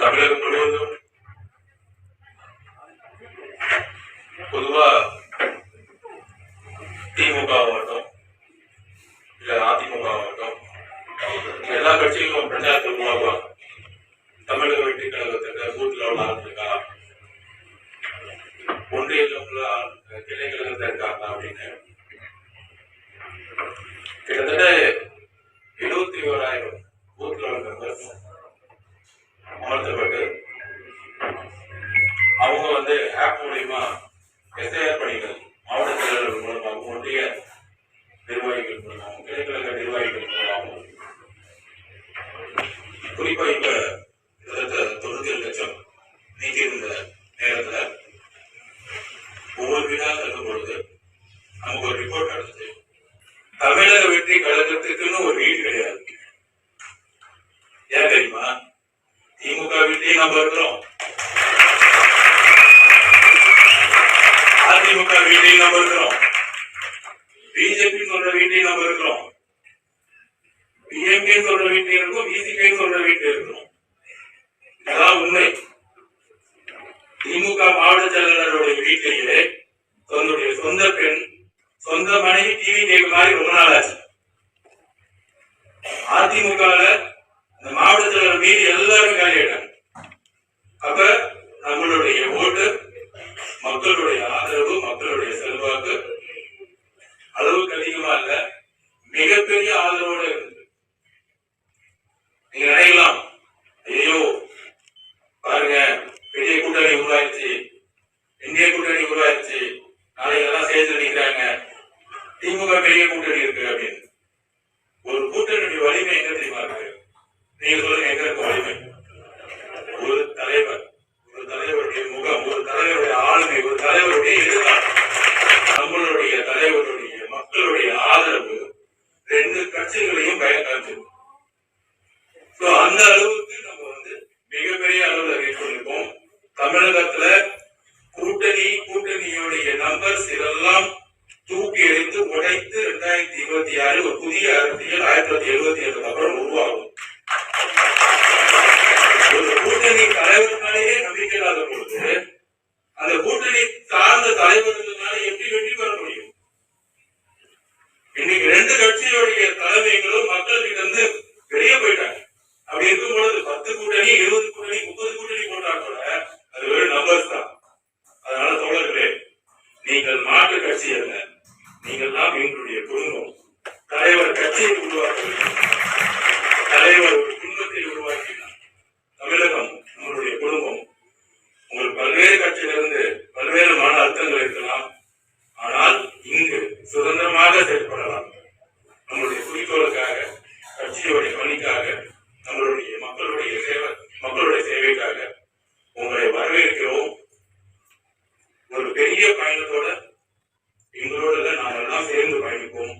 தமிழர்களும் பொதுவா திமுக ஆகட்டும் இல்ல அதிமுக ஆகட்டும் எல்லா கட்சிகளும் பிரச்சாரத்தை உருவாக்குவாங்க தமிழக வெற்றி கழகத்துக்கு பூத் லெவல் ஆள் இருக்கா ஒன்றிய லெவல்ல கிளை கழகத்தை இருக்காங்க அப்படின்னு கிட்டத்தட்ட மூலியமா எஸ்ஐஆர் பணிகள் மாவட்ட செயலாளர்கள் மூலமாகவும் ஒன்றிய நிர்வாகிகள் மூலமாகவும் கிளைக்கழக நிர்வாகிகள் மூலமாகவும். குறிப்பா இப்ப தொண்ணூத்தி ஏழு லட்சம் நீக்கியிருந்த நேரத்துல ஒவ்வொரு வீடா செல்லும் பொழுது நமக்கு ஒரு ரிப்போர்ட் நடந்தது. தமிழக வெற்றி கழகத்துக்குன்னு ஒரு வீடு கிடையாது. ஏன் தெரியுமா? திமுக வீட்லயும் நம்ம இருக்கிறோம் அதிமுக வீட்டையும் நம்ம இருக்கிறோம். பிஜேபி சொல்ற வீட்டையும் நம்ம இருக்கிறோம். பிஎம்கே சொல்ற வீட்டையும் இருக்கும் பிசிகே சொல்ற வீட்டையும் இருக்கிறோம். இதான் உண்மை. திமுக மாவட்ட செயலாளருடைய வீட்டிலேயே தன்னுடைய சொந்த பெண் சொந்த மனைவி டிவி கேட்க மாதிரி ரொம்ப நாள் ஆச்சு. அதிமுக ஆதரவோட இருந்தது. நீங்க நினைக்கலாம் ஐயோ பாருங்க பெரிய கூட்டணி உருவாயிருச்சு இந்திய கூட்டணி உருவாயிருச்சு நாளைக்கு எல்லாம் சேர்த்து நிக்கிறாங்க திமுக பெரிய கூட்டணி இருக்கு அப்படின்னு. ஒரு கூட்டணியுடைய வலிமை எங்க தெரியுமா இருக்கு? நீங்க சொல்லுங்க எங்க இருக்கு வலிமை? ஒரு தலைவர். தமிழகத்துல கூட்டணி கூட்டணியுடைய நம்பர்ஸ் இதெல்லாம் தூக்கி எடுத்து உடைத்து ரெண்டாயிரத்தி இருபத்தி ஆறு ஒரு புதிய அரசியல் ஆயிரத்தி தொள்ளாயிரத்தி எழுபத்தி ஏழுக்கு அப்புறம் உருவாகும். ஒரு கூட்டணி தலைவர்களாலேயே நம்பிக்கை இல்லாத பொழுது அந்த கூட்டணி சார்ந்த தலைவர்களால எப்படி வெற்றி பெற முடியும்? இன்னைக்கு ரெண்டு கட்சியுடைய தலைமைகளும் மக்கள் கிட்ட இருந்து வெளியே போயிட்டாங்க. அப்படி இருக்கும் பொழுது பத்து கூட்டணி இருபது அதனால தோழர்களே நீங்கள் மாற்று கட்சி அல்ல நீங்கள் தான் எங்களுடைய குடும்பம். தலைவர் கட்சியை உருவாக்க தலைவர் ஒரு குடும்பத்தை உருவாக்கினார். தமிழகம் நம்மளுடைய குடும்பம். உங்கள் பல்வேறு கட்சியிலிருந்து பல்வேறு மன அர்த்தங்கள் இருக்கலாம் சேர்ந்து பயணிப்போம்.